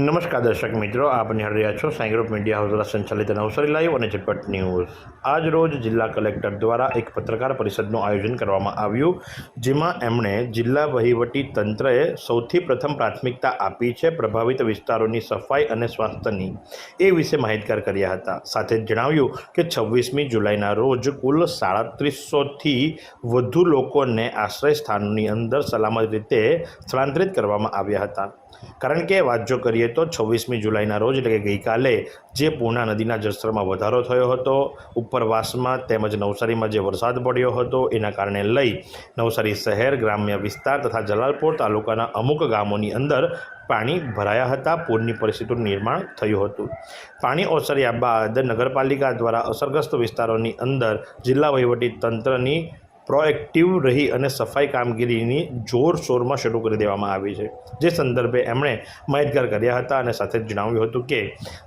નમસ્કાર દર્શક મિત્રો, આપ નિહાળી છો સાંઈ ગ્રુપ મીડિયા હાઉસ દ્વારા સંચાલિત નવસારી લાઈવ અને ઝટપટ ન્યૂઝ. આજ રોજ જિલ્લા કલેક્ટર દ્વારા એક પત્રકાર પરિષદનું આયોજન કરવામાં આવ્યું, જેમાં એમણે જિલ્લા વહીવટી તંત્રએ સૌથી પ્રથમ પ્રાથમિકતા આપી છે પ્રભાવિત વિસ્તારોની સફાઈ અને સ્વાસ્થ્યની. એ વિશે માહિતગાર કર્યા હતા. સાથે જ જણાવ્યું કે છવ્વીસમી જુલાઈના રોજ કુલ સાડત્રીસોથી વધુ લોકોને આશ્રય સ્થાનની અંદર સલામત રીતે સ્થળાંતરિત કરવામાં આવ્યા હતા. કારણ કે વાત જો કરીએ તો છવ્વીસમી જુલાઈના રોજ, એટલે કે ગઈકાલે, જે પૂર્ણા નદીના જળસ્તરમાં વધારો થયો હતો, ઉપરવાસમાં તેમજ નવસારીમાં જે વરસાદ પડ્યો હતો, એના કારણે લઈ નવસારી શહેર, ગ્રામ્ય વિસ્તાર તથા જલાલપોર તાલુકાના અમુક ગામોની અંદર પાણી ભરાયા હતા, પૂરની પરિસ્થિતિનું નિર્માણ થયું હતું. પાણી ઓસર્યા બાદ નગરપાલિકા દ્વારા અસરગ્રસ્ત વિસ્તારોની અંદર જિલ્લા વહીવટી તંત્રની પ્રોએક્ટિવ રહી અને સફાઈ કામગીરીની જોરશોરમાં શરૂ કરી દેવામાં આવી છે. જે સંદર્ભે એમણે માહિતગાર કર્યા હતા અને સાથે જણાવ્યું હતું કે,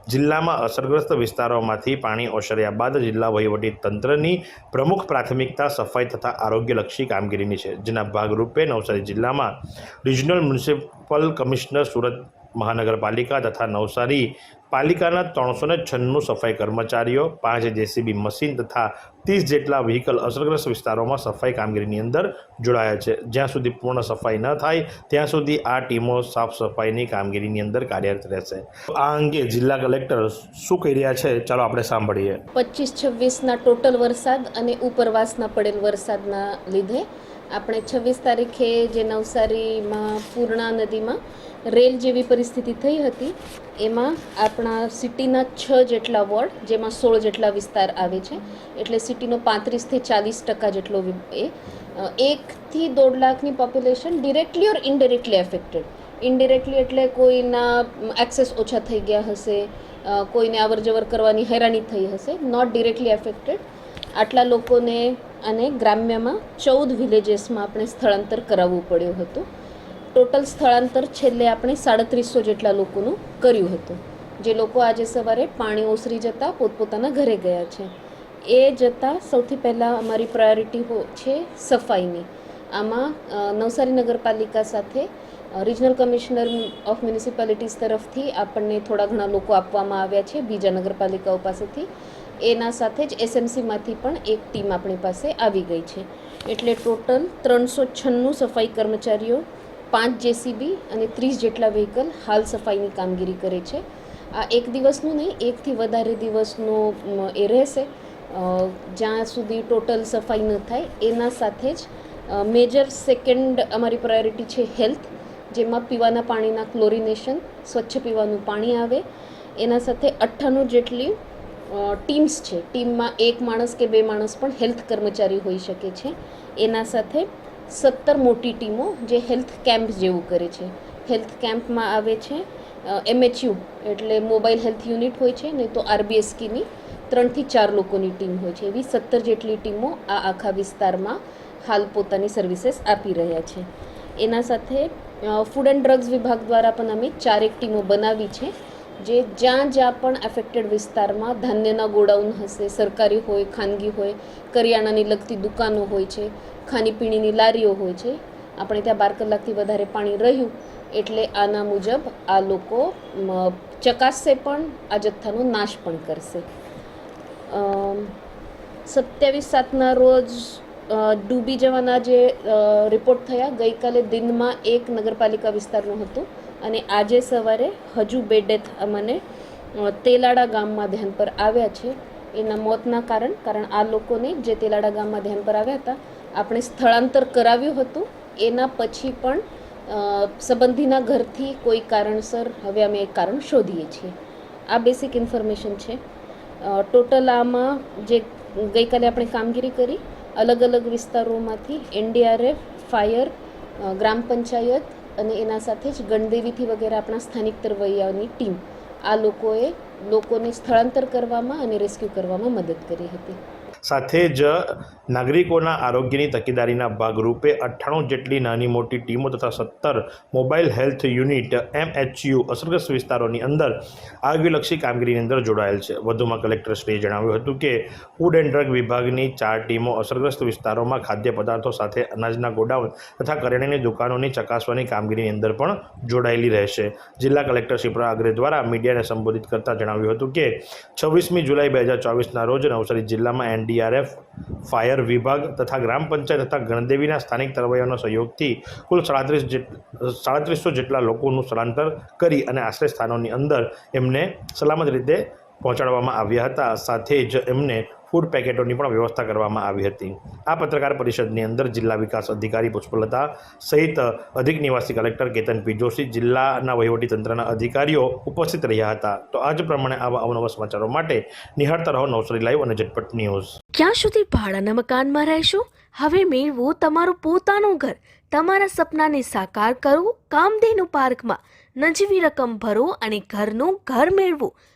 જિલ્લામાં અસરગ્રસ્ત વિસ્તારોમાંથી પાણી ઓસર્યા બાદ જિલ્લા વહીવટી તંત્રની પ્રમુખ પ્રાથમિકતા, સફાઈ તથા આરોગ્યલક્ષી કામગીરીની છે, જેના ભાગરૂપે નવસારી જિલ્લામાં રિજનલ મ્યુનિસિપલ કમિશનર સુરત મહાનગરપાલિકા તથા નવસારી પાલિકાના ત્રણસો ને છન્નું સફાઈ કર્મચારીઓ, પાંચ જેસીબી મશીન તથા ત્રીસ જેટલા વ્હીકલ અસરગ્રસ્ત વિસ્તારોમાં સફાઈ કામગીરીની અંદર જોડાયા છે. જ્યાં સુધી પૂર્ણ સફાઈ ન થાય, ત્યાં સુધી આ ટીમો સાફ સફાઈની કામગીરીની અંદર કાર્યરત રહેશે. આ અંગે જિલ્લા કલેક્ટર શું કહી રહ્યા છે? ચાલો આપણે સાંભળીએ. પચીસ છવ્વીસના ટોટલ વરસાદ અને ઉપરવાસના પડેલ વરસાદના લીધે આપણે છવ્વીસ તારીખે જે નવસારીમાં પૂર્ણા નદીમાં રેલ જેવી પરિસ્થિતિ થઈ હતી. એમાં આપણા સિટીના છ જેટલા વોર્ડ, જેમાં સોળ જેટલા વિસ્તાર આવે છે. એટલે સિટીનો પાંત્રીસથી ચાલીસ ટકા જેટલો એ એકથી દોઢ લાખની population directly or indirectly affected. Indirectly એટલે કોઈના એક્સેસ ઓછા થઈ ગયા હશે કોઈને અવર જવર કરવાની હેરાની થઈ હશે. નોટ ડિરેક્ટલી એફેક્ટેડ આટલા લોકોને અને ગ્રામ્યમાં ચૌદ વિલેજીસમાં આપણે સ્થળાંતર કરાવવું પડ્યું હતું. ટોટલ સ્થળાંતર છેલ્લે આપણે સાડત્રીસો જેટલા લોકોનું કર્યું હતું. જે લોકો આજે સવારે પાણી ઓસરી જતાં પોતપોતાના ઘરે ગયા છે. એ જતાં સૌથી પહેલાં અમારી પ્રાયોરિટી છે સફાઈની. આમાં નવસારી નગરપાલિકા સાથે રિજનલ કમિશનર ઓફ મ્યુનિસિપાલિટીઝ તરફથી આપણને થોડા ઘણા લોકો આપવામાં આવ્યા છે બીજા નગરપાલિકાઓ પાસેથી. એના સાથે જ એસએમસીમાંથી પણ એક ટીમ આપણી પાસે આવી ગઈ છે. એટલે ટોટલ ત્રણસો છન્નું સફાઈ કર્મચારીઓ પાંચ જેસીબી અને ત્રીસ જેટલા વ્હીકલ હાલ સફાઈની કામગીરી કરે છે. આ એક દિવસનું નહીં, એકથી વધારે દિવસનું એ રહેશે. જ્યાં સુધી ટોટલ સફાઈ ન થાય, એના સાથે જ મેજર સેકન્ડ અમારી પ્રાયોરિટી છે હેલ્થ જેમાં પીવાના પાણીના ક્લોરિનેશન સ્વચ્છ પીવાનું પાણી આવે. એના સાથે અઠ્ઠાણું જેટલી ટીમ્સ છે. ટીમમાં એક માણસ કે બે માણસ પણ હેલ્થ કર્મચારી હોઈ શકે છે. એના સાથે સત્તર મોટી ટીમો જે હેલ્થ કેમ્પ જેવું કરે છે. હેલ્થ કેમ્પમાં આવે છે એમએચયુ એટલે મોબાઈલ હેલ્થ યુનિટ હોય છે, નહીં તો આરબીએસકીની ત્રણથી ચાર લોકોની ટીમ હોય છે. એવી સત્તર જેટલી ટીમો આ આખા વિસ્તારમાં હાલ પોતાની સર્વિસીસ આપી રહ્યા છે. એના સાથે ફૂડ એન્ડ ડ્રગ્સ વિભાગ દ્વારા પણ અમે ચારેક ટીમો બનાવી છે. જે જ્યાં જ્યાં પણ એફેક્ટેડ વિસ્તારમાં ધાન્યના ગોડાઉન હશે, સરકારી હોય, ખાનગી હોય, કરિયાણાની લગતી દુકાનો હોય છે, ખાણીપીણીની લારીઓ હોય છે, આપણે ત્યાં બાર કલાકથી વધારે પાણી રહ્યું, એટલે આના મુજબ આ લોકો ચકાસશે પણ, આ જથ્થાનો નાશ પણ કરશે. સત્યાવીસ સાતના રોજ ડૂબી જવાના જે રિપોર્ટ થયા, ગઈકાલે દિનમાં એક નગરપાલિકા વિસ્તારનું હતું અને આજે સવારે હજુ બે ડેથ અમને તેલાડા ગામમાં ધ્યાન પર આવ્યા છે. એના મોતના કારણ કારણ આ લોકોને જે તેલાડા ગામમાં ધ્યાન પર આવ્યા હતા, આપણે સ્થળાંતર કરાવ્યું હતું. એના પછી પણ સંબંધીના ઘરથી કોઈ કારણસર હવે અમે એક કારણ શોધીએ છીએ. આ બેસિક ઇન્ફોર્મેશન છે. ટોટલ આમાં જે ગઈકાલે આપણે કામગીરી કરી અલગ અલગ વિસ્તારોમાંથી એનડીઆરએફ ફાયર ગ્રામ પંચાયત અને એના સાથે જ ગણદેવીથી વગેરે આપણા સ્થાનિક તરવૈયાઓની ટીમ આ લોકોએ લોકોને સ્થળાંતર કરવામાં અને રેસ્ક્યુ કરવામાં મદદ કરી હતી. સાથે જ નાગરિકોના આરોગ્યની તકેદારીના ભાગરૂપે અઠ્ઠાણું જેટલી નાની મોટી ટીમો તથા સત્તર મોબાઈલ હેલ્થ યુનિટ એમએચયુ અસરગ્રસ્ત વિસ્તારોની અંદર આરોગ્યલક્ષી કામગીરીની અંદર જોડાયેલ છે. વધુમાં કલેક્ટરશ્રીએ જણાવ્યું હતું કે, ફૂડ એન્ડ ડ્રગ વિભાગની ચાર ટીમો અસરગ્રસ્ત વિસ્તારોમાં ખાદ્ય પદાર્થો સાથે અનાજના ગોડાઉન તથા કરિયાણાની દુકાનોની ચકાસવાની કામગીરીની અંદર પણ જોડાયેલી રહેશે. જિલ્લા કલેક્ટર શિપ્રા પ્રાગ્રે દ્વારા મીડિયાને સંબોધિત કરતા જણાવ્યું હતું કે, છવ્વીસમી જુલાઈ બે હજાર ચોવીસના રોજ નવસારી જિલ્લામાં એનડીઆરએફ ફાયર વિભાગ તથા ગ્રામ પંચાયત તથા ગણદેવીના સ્થાનિક તરવૈયાનો સહયોગથી કુલ સાડત્રીસ જેટ, સાડત્રીસો જેટલા લોકોનું સ્થળાંતર કરી અને આશ્રય સ્થાનોની અંદર એમને સલામત રીતે પહોંચાડવામાં આવ્યા હતા. સાથે જ એમને ફૂડ પેકેટોની પણ વ્યવસ્થા કરવામાં આવી હતી. આ પત્રકાર પરિષદની અંદર જિલ્લા વિકાસ અધિકારી પુષ્પલતા સહિત અધિક નિવાસી કલેક્ટર કેતન પી જોશી જિલ્લાના વહીવટીતંત્રના અધિકારીઓ ઉપસ્થિત રહ્યા હતા. તો આજ પ્રમાણે આવા અવનવા સમાચારો માટે નિહાળતા રહો નવસારી લાઈવ અને ઝટપટ ન્યૂઝ. ક્યાં સુધી ભાડાના મકાનમાં રહેશો? હવે મેળવો તમારું પોતાનું ઘર. તમારા સપનાને સાકાર કરો. કામધેનુ પાર્કમાં નજીવી રકમ ભરો અને ઘરનું ઘર મેળવો.